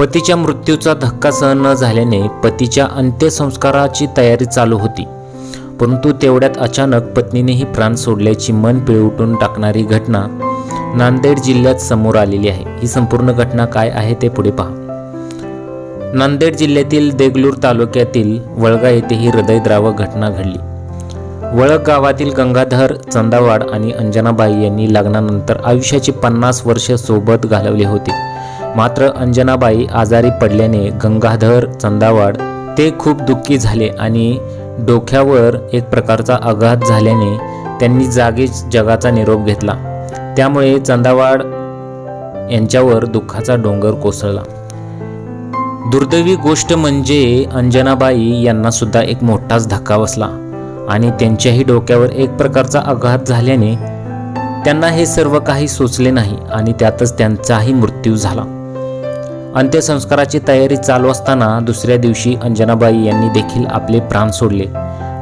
पतीच्या मृत्यूचा धक्का सहन न झाल्याने पतीच्या अंत्यसंस्काराची तयारी चालू होती. परंतु तेवढ्यात अचानक पत्नीनेही प्राण सोडल्याची मन पिळवटून टाकणारी घटना नांदेड जिल्ह्यात समोर आलेली आहे. ही संपूर्ण घटना काय आहे ते पुढे पहा. नांदेड जिल्ह्यातील देगलूर तालुक्यातील वळगा येथे ही हृदयद्रावक घटना घडली. वळग गावातील गंगाधर चंदावाड आणि अंजनाबाई यांनी लग्नानंतर आयुष्याची पन्नास वर्ष सोबत घालवले होते. मात्र अंजनाबाई आजारी पडल्याने गंगाधर चंदावाड ते खूप दुःखी झाले आणि डोक्यावर एक प्रकारचा आघात झाल्याने त्यांनी जागीच जगाचा निरोप घेतला. त्यामुळे चंदावाड यांच्यावर दुःखाचा डोंगर कोसळला. दुर्दैवी गोष्ट म्हणजे अंजनाबाई यांना सुद्धा एक मोठाच धक्का बसला आणि त्यांच्याही डोक्यावर एक प्रकारचा आघात झाल्याने त्यांना हे सर्व काही सोचले नाही आणि त्यातच त्यांचाही मृत्यू झाला. अंत्यसंस्काराची तयारी चालू असताना दुसऱ्या दिवशी अंजनाबाई यांनी देखील आपले प्राण सोडले.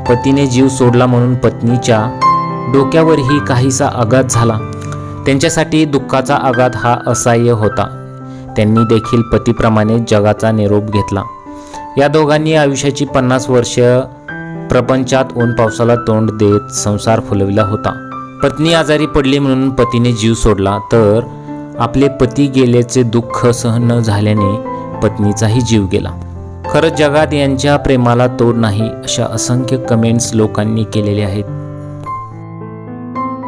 पतीने जीव सोडला म्हणून पत्नीच्या डोक्यावरही काहीसा आघात झाला. त्यांच्यासाठी दुःखाचा आघात हा असह्य होता. त्यांनी देखील पतीप्रमाणे जगाचा निरोप घेतला. या दोघांनी आयुष्याची पन्नास वर्ष प्रपंचात ऊन पावसाला तोंड देत संसार फुलविला होता. पत्नी आजारी पडली म्हणून पतीने जीव सोडला तर आपले पती गेल्याचे दुःख सहन न झाल्याने पत्नीचाही जीव गेला. खरंच जगात यांच्या प्रेमाला तोड नाही अशा असंख्य कमेंट्स लोकांनी केलेले आहेत.